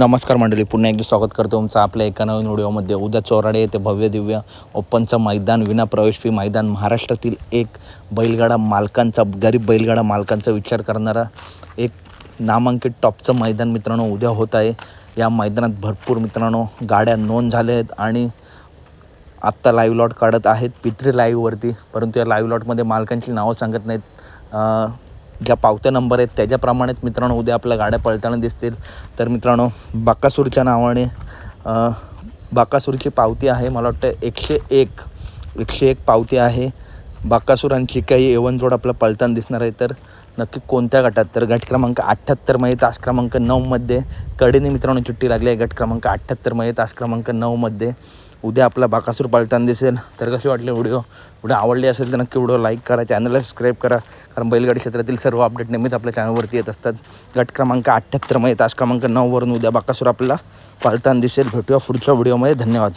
नमस्कार मंडळी पुन्हा एकदा स्वागत करतो तुमचं आपल्या एका नवीन व्हिडिओमध्ये. उद्या चोराडे येथे भव्य दिव्य ओपनचं मैदान विना प्रवेश फी मैदान महाराष्ट्रातील एक बैलगाडा मालकांचा गरीब बैलगाडा मालकांचा विचार करणारा एक नामांकित टॉपचं मैदान मित्रांनो उद्या होत आहे. या मैदानात भरपूर मित्रांनो गाड्या नोंद झाल्या आहेत आणि आत्ता लाईव्ह लॉट काढत आहेत. पित्री लाईव्हवरती परंतु या लाईव्ह लॉटमध्ये मालकांची नावं सांगत नाहीत. ज्या पावत्या नंबर आहेत त्याच्याप्रमाणेच मित्रांनो उद्या आपल्या गाड्या पळताना दिसतील. तर मित्रांनो बाकासूरच्या नावाने बाकासूरची पावती आहे. मला वाटतं एकशे एक एकशे एक पावती आहे. बाकासूर काही चिकाई एवन आपला पळताना दिसणार आहे. तर नक्की कोणत्या गटात? तर गट क्रमांक अठ्ठ्याहत्तरमध्ये तास क्रमांक नऊमध्ये कडेने मित्रांनो चिठ्ठी लागली आहे. गट क्रमांक अठ्ठ्याहत्तरमध्ये तास क्रमांक नऊमध्ये उद्या आपला बाकासूर पालताना दिसेल. तर कसे वाटले व्हिडिओ? व्हिडिओ आवडले असेल तर नक्की व्हिडिओ लाईक करा चॅनलला सबस्क्राईब करा. कारण बैलगाडी क्षेत्रातील सर्व अपडेट नेहमीच आपल्या चॅनलवरती येत असतात. गट क्रमांक अठ्ठ्याहत्तरमध्ये तास क्रमांक नऊवरून उद्या बाकासूर आपल्याला पळताना दिसेल. भेटूया पुढच्या व्हिडिओमध्ये. धन्यवाद.